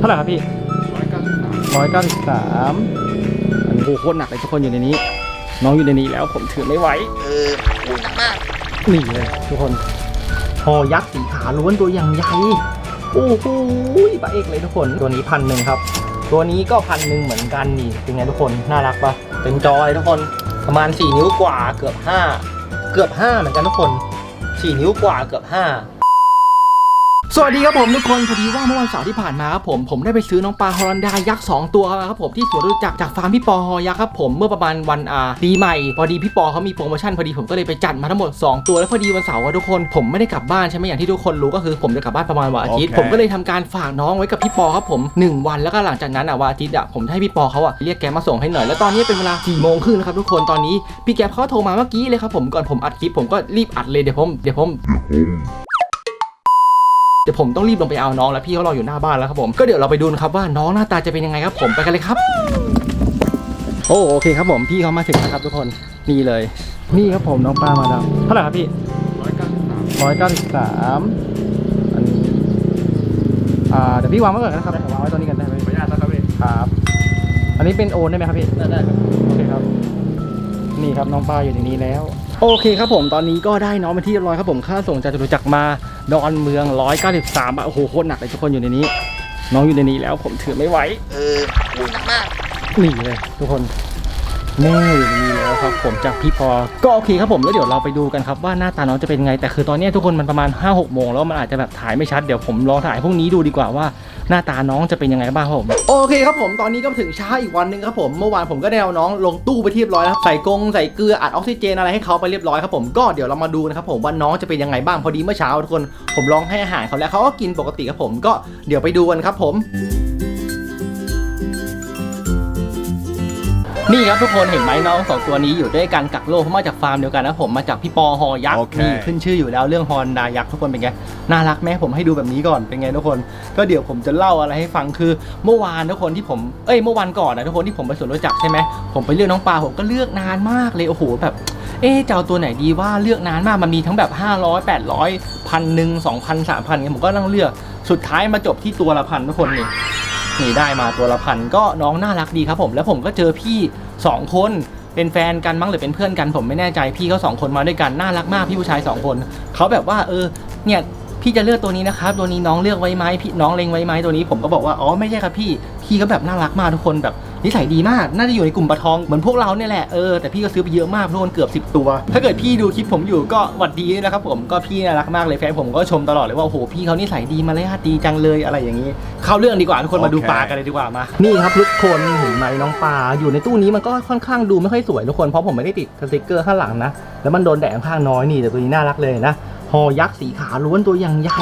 เท่าไหร่ครับพี่ร้อยเก้าสิบสามร้อยเก้าสิบสามอันนี้โอ้โหโคตรหนักเลยทุกคนอยู่ในนี้ น้องอยู่ในนี้แล้วผมถือไม่ไหวเออโอ้ยหนักมากนี่เลยทุกคนหอยักษ์สีขาล้วนตัวอย่างใหญ่โอ้โหปลาเอกเลยทุกคนตัวนี้พันหนึ่งครับ ตัวนี้ก็พันหนึ่งเหมือนกันนี่เป็นไงทุกคนน่ารักปะเต็มจอเลยทุกคนประมาณ 4 นิ้วกว่าเกือบ 5 เกือบ 5 เหมือนกันทุกคน 4 นิ้วกว่าเกือบ 5 สวัสดีครับผมทุกคนพอดีว่าเมื่อวันเสาร์ที่ผ่านมาครับผมผมได้ไปซื้อน้องปลาฮอลันดายักษ์2ตัวครับผมที่สวนรู้จักรจากฟาร์มพี่ปอฮอยักษ์ครับผมเมื่อประมาณวันอ่าปีใหม่ พอดีพี่ปอเขามีโปรโมชั่นพอดีผมก็เลยไปจัดมาทั้งหมด 2 ตัวแล้วพอดีวันเสาร์อะทุกคนผมไม่ได้กลับบ้านใช่ไหมอย่างที่ทุกคนรู้ก็คือผมจะกลับบ้านประมาณวันอาทิตย์โอเคผมก็เลยทำการฝากน้องไว้กับพี่ปอครับผม 1 วันแล้วก็หลังจากนั้นอะวันอาทิตย์อะผมจะให้พี่ปอเขาอะเรียกแกมาส่งให้หน่อยแล้วตอนนี้เป็นเวลา4โมงครึ่งนะครับทุกคนตอนนี้พี่แก๊ปเขาโทรมาเมื่อกี้เลยครับผมก่อนผมอัดคลิปผมก็รีบอัดเลยเดี๋ยวผมเดี๋ยวผม เดี๋ยวผมต้องรีบลงไปเอาน้องแล้วพี่เขารออยู่หน้าบ้านแล้วครับผมก็เดี๋ยวเราไปดูนะครับว่าน้องหน้าตาจะเป็นยังไงครับผมไปกันเลยครับ โอ้โอเคครับผมพี่เขามาถึงแล้วครับทุกคนนี่เลย นี่ครับผมน้องปลามาแล้วเท่าไหร่ครับพี่ร้อยเก้าสิบสามร้อยเก้าสิบสามอันนี้อ่าเดี๋ยวพี่วางไว้ก่อนนะครับวางไว้ตรงนี้กันได้ไหมขออนุญาตนะครับพี่ครับอันนี้เป็นโอนได้ไหมครับพี่ได้ได้ครับโอเคครับ นี่ครับน้องปลาอยู่ในนี้แล้ว โอเคครับผมตอนนี้ก็ได้น้องเป็นที่เรียบร้อยครับผมค่าส่งจากจตุจักรมาดอนเมือง 193บาทโอ้โหโคตรหนักเลยทุกคนอยู่ในนี้ น้องอยู่ในนี้แล้วผมถือไม่ไหว เออโอ้ยหนักมากนี่เลยทุกคน แม่ดีแล้วครับผมจากพี่ปอก็โอเคครับผมแล้วเดี๋ยวเราไปดูกันครับว่าหน้าตาน้องจะเป็นไง แต่คือตอนนี้ทุกคนมันประมาณ 5 6โมงแล้วมันอาจจะแบบถ่ายไม่ชัด เดี๋ยวผมรองถ่ายพรุ่งนี้ดูดีกว่าว่าหน้าตาน้องจะเป็นยังไงบ้างครับผม โอเคครับผมตอนนี้ก็ถึงเช้าอีกวันหนึ่งครับผมเมื่อวานผมก็ได้เอาน้องลงตู้ไปที่เรียบร้อยแล้วใส่กรงใส่เกลืออัดออกซิเจนอะไรให้เขาไปเรียบร้อยครับผมก็เดี๋ยวเรามาดูนะครับผมว่าน้องจะเป็นยังไงบ้างพอดีเมื่อเช้าทุกคนผมลองให้อาหารเขาแล้วเขาก็กินปกติครับผมก็เดี๋ยวไปดูกันครับผม นี่ครับทุกคนเห็นไหมน้องสองตัวนี้อยู่ด้วยกันกักโลกเพราะมาจากฟาร์มเดียวกันนะผมมาจากพี่ปอฮอยักษ์โอเค นี่ขึ้นชื่ออยู่แล้วเรื่องฮอนดายักษ์ทุกคนเป็นไงน่ารักไหมผมให้ดูแบบนี้ก่อนเป็นไงทุกคน ก็เดี๋ยวผมจะเล่าอะไรให้ฟังคือ เมื่อวานทุกคนที่ผมเอ้ยเมื่อวันก่อนนะทุกคนที่ผมไปสวนรู้จักรใช่ไหมผมไปเลือกน้องปลาผมก็เลือกนานมากเลยโอ้โหแบบ เอ๊ะจะเอาตัวไหนดีว่าเลือกนานมากมันมีทั้งแบบ 500 800พันหนึ่งสองพันสามพันเงี้ยผมก็นั่งเลือกสุดท้ายมาจบที่ตัวละพันทุกคนนี่ นี่ได้มาตัวละพันก็น้องน่ารักดีครับผมแล้วผมก็เจอพี่สองคนเป็นแฟนกันมั้งหรือเป็นเพื่อนกันผมไม่แน่ใจพี่เขาสองคนมาด้วยกันน่ารักมากพี่ผู้ชายสองคนเขาแบบว่าเออเนี่ยพี่จะเลือกตัวนี้นะครับ ตัวนี้น้องเลือกไว้ไหมพี่น้องเล็งไว้ไหมตัวนี้ผมก็บอกว่าอ๋อไม่ใช่ครับพี่พี่ก็แบบน่ารักมากทุกคนแบบ นิสัยดีมากน่าจะอยู่ในกลุ่มปลาทองเหมือนพวกเราเนี่ยแหละเออแต่พี่ก็ซื้อไปเยอะมากทุกคนเกือบ 10 ตัว ถ้าเกิดพี่ดูคลิปผมอยู่ก็หวัดดีด้วยนะครับผมก็พี่น่ารักมากเลยแฟนผมก็ชมตลอดเลยว่าโอ้โหพี่เขานิสัยดีมาเลยฮะดีจังเลยอะไรอย่างนี้ เข้าเรื่องดีกว่าทุกคนมาดูโอเคปลากันเลยดีกว่ามานี่ครับทุกคนเห็นไหมน้องปลาอยู่ในตู้นี้มันก็ค่อนข้างดูไม่ค่อยสวยทุกคนเพราะผมไม่ได้ติดสติกเกอร์ข้างหลังนะแล้วมันโดนแดดข้างน้อยนี่แต่ตัวนี้น่ารักเลยนะหอยักษ์สีขาล้วนตัวอย่างใหญ่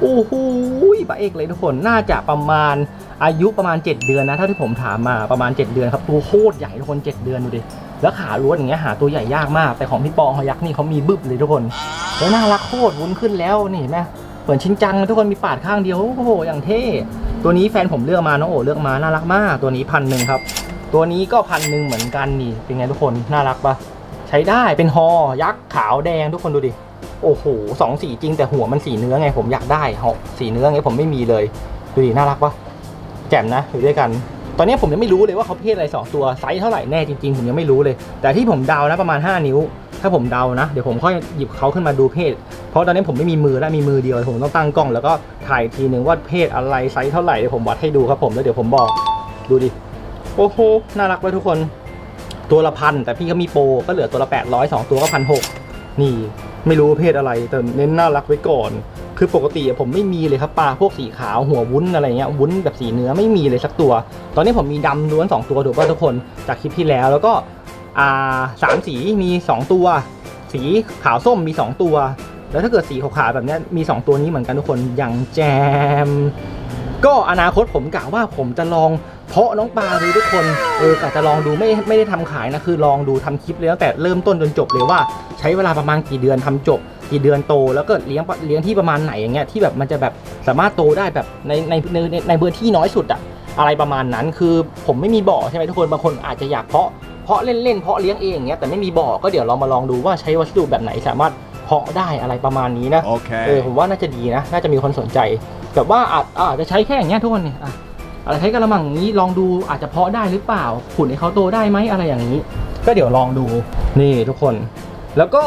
โอ้โหปลาเอกเลยทุกคนน่าจะประมาณ อายุประมาณ 7 เดือนนะเท่าที่ผมถามมาประมาณ 7 เดือนครับตัวโคตรใหญ่ทุกคน 7 เดือนดูดิแล้วขาล้วนอย่างเงี้ยหาตัวใหญ่ยากมาก แต่ของพี่ปองหอยักษ์นี่เขามีบึ้บเลยทุกคนแล้วน่ารักโคตรวุ้นขึ้นแล้วนี่เห็นไหมเหมือนชิ้นจังเลยทุกคนมีปาดข้างเดียวโอ้โหอย่างเท่ตัวนี้แฟนผมเลือกมาน้องโอเลือกมาน่ารักมาก ตัวนี้พันหนึ่งครับ ตัวนี้ก็พันหนึ่งเหมือนกันนี่เป็นไงทุกคนน่ารักปะใช้ได้เป็นฮอยักษ์ขาวแดงทุกคนดูดิโอ้โหสองสีจริงแต่หัวมันสีเนื้อไงผมอยากได้หอสีเนื้อไงผมไม่มีเลยดูดิน่ารักปะ แจ่มนะอยู่ด้วยกัน ตอนนี้ผมยังไม่รู้เลยว่าเขาเพศอะไรสองตัวไซส์เท่าไหร่แน่จริงๆ ผมยังไม่รู้เลย แต่ที่ผมเดานะประมาณ 5 นิ้ว ถ้าผมเดานะ เดี๋ยวผมค่อยหยิบเขาขึ้นมาดูเพศ เพราะตอนนี้ผมไม่มีมือและมีมือเดียวผมต้องตั้งกล้องแล้วก็ถ่ายทีนึงว่าเพศอะไรไซส์เท่าไหร่เดี๋ยวผมวัดให้ดูครับผมแล้วเดี๋ยวผมบอกดูดิโอ้โหน่ารักเลยทุกคนตัวละพันแต่พี่เขามีโปรก็เหลือตัวละ800สองตัวก็พันหกนี่ไม่รู้เพศอะไรแต่เน้นน่ารักไว้ก่อน คือปกติผมไม่มีเลยครับปลาพวกสีขาวหัววุ้นอะไรเงี้ยวุ้นแบบสีเนื้อไม่มีเลยสักตัว ตอนนี้ผมมีดำล้วนสองตัวถูกป่ะทุกคนจากคลิปที่แล้วแล้วก็อ่าสามสีมีสองตัว สีขาวส้มมี 2 ตัว แล้วถ้าเกิดสีขาวๆแบบนี้มี 2 ตัวนี้เหมือนกันทุกคนอย่างแจม ก็อนาคตผมกะว่าผมจะลองเพาะน้องปลาดูทุกคนเออกะจะลองดูไม่ไม่ได้ทำขายนะคือลองดูทำคลิปเลยตั้งแต่เริ่มต้นจนจบเลยว่า ใช้เวลาประมาณกี่เดือนทำจบ กี่เดือนโตแล้วก็เลี้ยงปะเลี้ยงที่ประมาณไหนอย่างเงี้ยที่แบบมันจะแบบสามารถโตได้แบบในในในในในพื้นที่น้อยสุดอะอะไรประมาณนั้นคือผมไม่มีบ่อใช่ไหมทุกคนบางคนอาจจะอยากเพาะเพาะเล่นๆเพาะเลี้ยงเองอย่างเงี้ยแต่ไม่มีบ่อก็เดี๋ยวเรามาลองดูว่าใช้วัสดุแบบไหนสามารถเพเพาะได้อะไรประมาณนี้นะ Okay. เออผมว่าน่าจะดีนะ น่าจะมีคนสนใจแบบว่าอาจอาจจะใช้แค่อย่างเงี้ยทุกคนเนี่ยอะอะไรใช้กระมังอย่างนี้ลองดูอาจจะเพาะได้หรือเปล่าขุนให้เขาโตได้ไหมอะไรอย่างนี้ ก็เดี๋ยวลองดูนี่ทุกคน แล้วก็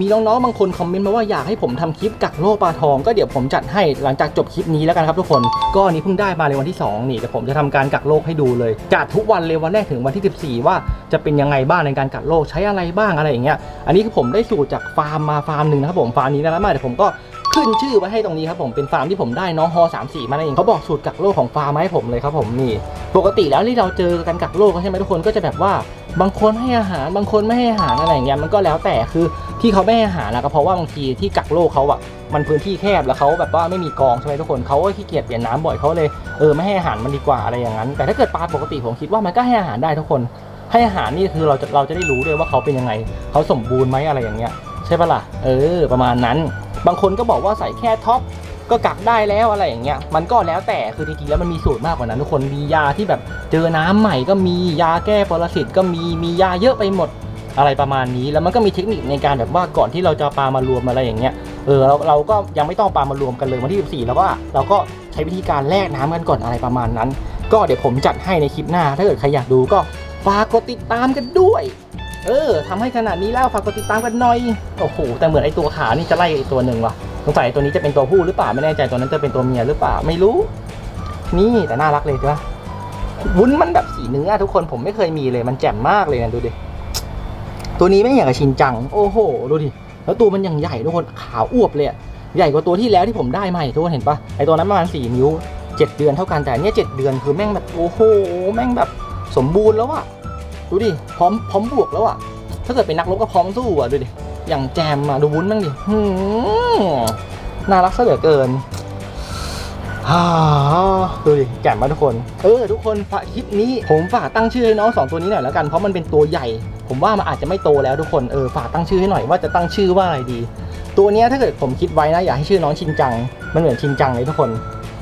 มีน้องๆบางคนคอมเมนต์มาว่าอยากให้ผมทำคลิปกักโลกปลาทองก็เดี๋ยวผมจัดให้หลังจากจบคลิปนี้แล้วกันครับทุกคนก็อันนี้เพิ่งได้มาในวันที่สองนี่เดี๋ยวผมจะทำการกักโลกให้ดูเลยจัดทุกวันเลยวันแรกถึงวันที่ 14 ว่าจะเป็นยังไงบ้างในการกักโลกใช้อะไรบ้างอะไรอย่างเงี้ยอันนี้คือผมได้สูตรจากฟาร์มมาฟาร์มหนึ่งนะครับผมฟาร์มนี้นะมาเดี๋ยวผมก็ ขึ้นชื่อไว้ให้ตรงนี้ครับผมเป็นฟาร์มที่ผมได้น้องฮอ3 4มานั่นเองเขาบอกสูตรกักโลกของฟาร์มมาให้ผมเลยครับผมนี่ปกติแล้วที่เราเจอกันกักโลกใช่ไหมทุกคนก็จะแบบว่าบางคนให้อาหารบางคนไม่ให้อาหารอะไรอย่างเงี้ยมันก็แล้วแต่คือที่เขาไม่ให้อาหารนะก็เพราะว่าบางทีที่กักโลกเขาอะมันพื้นที่แคบแล้วเขาแบบว่าไม่มีกองใช่ไหมทุกคนเขาก็ขี้เกียจเปลี่ยนน้ำบ่อยเขาเลยเออไม่ให้อาหารมันดีกว่าอะไรอย่างนั้น แต่ถ้าเกิดปลาปกติผมคิดว่ามันก็ให้อาหารได้ทุกคน ให้อาหารนี่คือเราจะเราจะได้รู้ด้วยว่าเขาเป็นยังไงเขาสมบูรณ์ไหมอะไรอย่างเงี้ยใช่ปะล่ะเออ ประมาณนั้น บางคนก็บอกว่าใส่แค่ท็อปก็กักได้แล้วอะไรอย่างเงี้ย มันก็แล้วแต่ คือจริงๆแล้วมันมีสูตรมากกว่านั้นทุกคน มียาที่แบบเจอน้ำใหม่ก็มี ยาแก้ปรสิตก็มี มียาเยอะไปหมดอะไรประมาณนี้ แล้วมันก็มีเทคนิคในการแบบว่าก่อนที่เราจะปลามารวมอะไรอย่างเงี้ย เออเราเราก็ยังไม่ต้องปลามารวมกันเลยวันที่14แล้วก็เราก็ใช้วิธีการแลกน้ำกันก่อนอะไรประมาณนั้น ก็เดี๋ยวผมจัดให้ในคลิปหน้า ถ้าเกิดใครอยากดูก็ฝากกดติดตามกันด้วย เออทำให้ขนาดนี้แล้วฝากกดติดตามกันหน่อย โอ้โห แต่เหมือนไอตัวขานี่จะไล่ไอตัวหนึ่งว่ะ สงสัยตัวนี้จะเป็นตัวผู้หรือเปล่า ไม่แน่ใจตัวนั้นจะเป็นตัวเมียหรือเปล่า ไม่รู้ นี่แต่น่ารักเลยใช่ปะวุ้นมันแบบสีเนื้อทุกคนผมไม่เคยมีเลย มันแจ่มมากเลยนะดูดิ ตัวนี้ไม่อย่างกับชินจัง โอ้โห ดูดิ แล้วตัวมันยังใหญ่ทุกคนขาวอวบเลยใหญ่กว่าตัวที่แล้วที่ผมได้มาทุกคนเห็นปะไอตัวนั้นประมาณสี่นิ้วเจ็ดเดือนเท่ากันแต่เนี้ยเจ็ดเดือนคือแม่งแบบโอ้โห แม่งแบบสมบูรณ์แล้วอะ ดูดิพร้อมพร้อมบวกแล้วอะถ้าเกิดเป็นนักรบก็พร้อมสู้อะดูดิอย่างแจมอะดูวุ้นบ้างดิหืมน่ารักซะเหลือเกินฮ่าดูดิแจ่มมาทุกคน เออ ทุกคนฝากคลิปนี้ ผมฝากตั้งชื่อให้น้องสองตัวนี้หน่อยแล้วกัน เพราะมันเป็นตัวใหญ่ ผมว่ามันอาจจะไม่โตแล้วทุกคน เออ ฝากตั้งชื่อให้หน่อยว่าจะตั้งชื่อว่าอะไรดี ตัวเนี้ยถ้าเกิดผมคิดไว้นะ อยากให้ชื่อน้องชินจัง มันเหมือนชินจังเลยทุกคน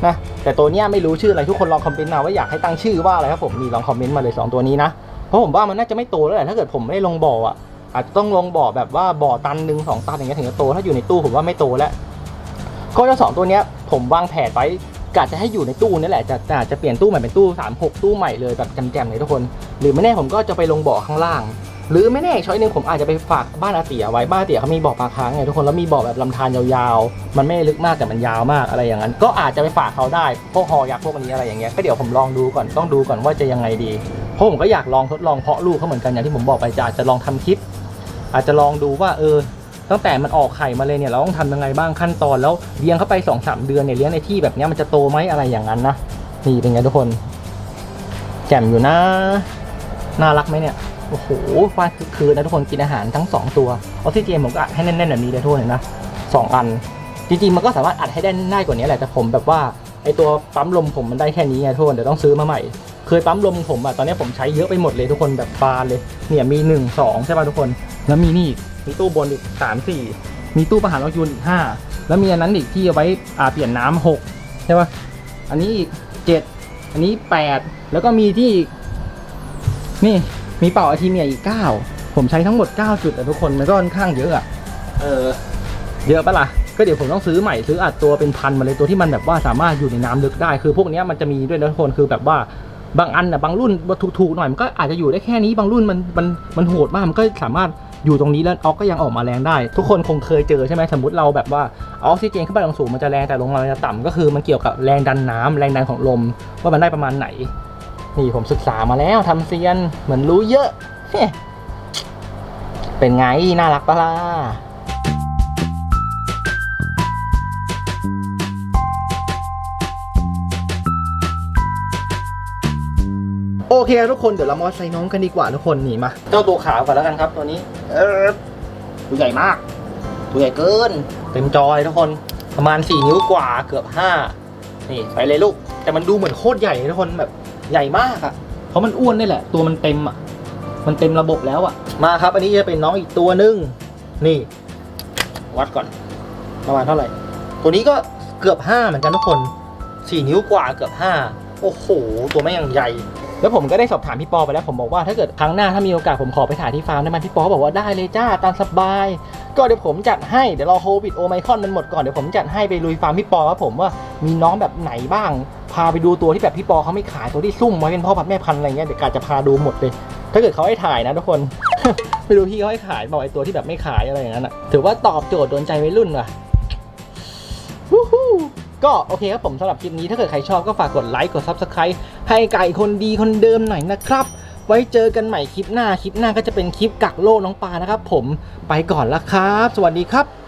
นะ แต่ตัวเนี้ยไม่รู้ชื่ออะไรทุกคนลองคอมเมนต์มาว่าอยากให้ตั้งชื่อว่าอะไรครับผมนี่ลองคอมเมนต์มาเลยสองตัวนี้นะ เพราะผมว่ามันน่าจะไม่โตแล้วแหละถ้าเกิดผมไม่ได้ลงบ่ออะอาจจะต้องลงบ่อแบบว่าบ่อตันหนึ่งสองตันอย่างเงี้ยถึงจะโตถ้าอยู่ในตู้ผมว่าไม่โตแล้วก็เจ้าสองตัวเนี้ยผมวางแผนไว้กะจะให้อยู่ในตู้นี่แหละจะอาจจะเปลี่ยนตู้ใหม่เป็นตู้สามหกตู้ใหม่เลยแบบแจมๆเลยทุกคน หรือไม่แน่ผมก็จะไปลงบ่อข้างล่าง หรือไม่แน่ช้อยหนึ่งผมอาจจะไปฝากบ้านอาเตียไว้บ้านอาเตียเขามีบ่อปลาค้างไงทุกคนแล้วมีบ่อแบบลำธารยาวๆ มันไม่ลึกมากแต่มันยาวมากอะไรอย่างนั้น ก็อาจจะไปฝากเขาได้พวกฮอยักษ์พวกนี้อะไรอย่างเงี้ยก็เดี๋ยวผมลองดูก่อนต้องดูก่อนว่าจะยังไงดี ราะผมก็อยากลองทดลองเพาะลูกเขาเหมือนกันอย่างที่ผมบอกไปจะอาจจะลองทำคลิป อาจจะลองดูว่าเออ ตั้งแต่มันออกไข่มาเลยเนี่ยเราต้องทำยังไงบ้างขั้นตอนแล้วเลี้ยงเข้าไป2อสเดือนเนี่ยเลี้ยงในที่แบบนี้มันจะโตไหมอะไรอย่างนั้นนะนี่เป็นไงทุกคนแจ่มอยู่นะน่ารักไหมเนี่ยโอ้โหฟาดคืนนะทุกคนกินอาหารทั้งสองตัวออกซิเจนผมก็อัดให้แน่นๆแบบนี้เลยทุกคนเห็นนะสองอัน จริงๆมันก็สามารถอัดให้ได้ได้กว่านี้แหละแต่ผมแบบว่าไอตัวปั๊มลมผมมันได้แค่นี้ไงทุกคนเดี๋ยวต้องซื้อมาใหม่ เคยปั๊มลมผมอะตอนนี้ผมใช้เยอะไปหมดเลยทุกคนแบบบานเลย เนี่ยมีหนึ่งสองใช่ป่ะทุกคน แล้วมีนี่อีกมีตู้บนอีกสามสี่มีตู้ประหารรถยนต์อีกห้าแล้วมีอันนั้นอีกที่เอาไว้อ่าเปลี่ยนน้ำหกใช่ป่ะอันนี้อีกเจ็ดอันนี้แปดแล้วก็มีที่อีกนี่มีเป่าอาทีเมียอีกเก้าผมใช้ทั้งหมดเก้าจุดแต่ทุกคนมันก็ค่อนข้างเยอะอะเออเยอะปะล่ะก็เดี๋ยวผมต้องซื้อใหม่ซื้ออัดตัวเป็นพันมาเลยตัวที่มันแบบว่าสามารถอยู่ในน้ำลึกได้คือพวกเนี้ยมันจะมีด้วยนะทุกคนคือแบบว่า บางอันนะบางรุ่นถูกๆหน่อยมันก็อาจจะอยู่ได้แค่นี้บางรุ่นมันมันมันโหดมากมันก็สามารถอยู่ตรงนี้แล้วออกก็ยังออกมาแรงได้ ทุกคนคงเคยเจอใช่ไหมสมมติเราแบบว่าออกซิเจนขึ้นไปลงสูงมันจะแรงแต่ลงมาจะต่ำก็คือมันเกี่ยวกับแรงดันน้ำแรงดันของลม ว่ามันได้ประมาณไหน นี่ผมศึกษามาแล้วทำเซียนเหมือนรู้เยอะเฮ้เป็นไงน่ารักปะล่ะ อเคครับทุกคนเดี๋ยวเรามาใส่น้องกันดีกว่าทุกคนนี่มาเจ้าตัวขาวก่อนแล้วกันครับตัวนี้ เออตัวใหญ่มาก ตัวใหญ่เกิน เต็มจอยทุกคนประมาณ 4 นิ้วกว่าเกือบ 5 นี่ไปเลยลูก แต่มันดูเหมือนโคตรใหญ่ทุกคนแบบใหญ่มากอะเพราะมันอ้วนนี่แหละ ตัวมันเต็มอะมันเต็มระบบแล้วอะมาครับ อันนี้จะเป็นน้องอีกตัวหนึง นี่ วัดก่อน ประมาณเท่าไหร่ ตัวนี้ก็เกือบ 5 เหมือนกันทุกคน 4 นิ้วกว่าเกือบ 5 โอ้โห ตัวแม่งยังใหญ่ แล้วผมก็ได้สอบถามพี่ปอไปแล้วผมบอกว่าถ้าเกิดครั้งหน้าถ้ามีโอกาสผมขอไปถ่ายที่ฟาร์มได้ไหมพี่ปอบอกว่าได้เลยจ้าตามสบาย ก็เดี๋ยวผมจัดให้เดี๋ยวรอโควิดโอไมคอนมันหมดก่อนเดี๋ยวผมจัดให้ไปลุยฟาร์มพี่ปอครับผมว่ามีน้องแบบไหนบ้าง พาไปดูตัวที่แบบพี่ปอเขาไม่ขายตัวที่ซุ่มไว้เป็นพ่อพันธุ์แม่พันธุ์อะไรเงี้ยเดี๋ยวกาจะพาดูหมดเลย ถ้าเกิดเขาให้ถ่ายนะทุกคน ไม่รู้พี่เขาให้ขายบอกไอ้ตัวที่แบบไม่ขายอะไรอย่างนั้นอะถือว่าตอบโจทย์โดนใจวัยรุ่นว่ะ ก็โอเคครับผมสำหรับคลิปนี้ถ้าเกิดใครชอบก็ฝากกดไลค์กด Subscribe ให้ไก่คนดีคนเดิมหน่อยนะครับ ไว้เจอกันใหม่คลิปหน้าคลิปหน้าก็จะเป็นคลิปกักโลกน้องปลานะครับ ผมไปก่อนละครับ สวัสดีครับ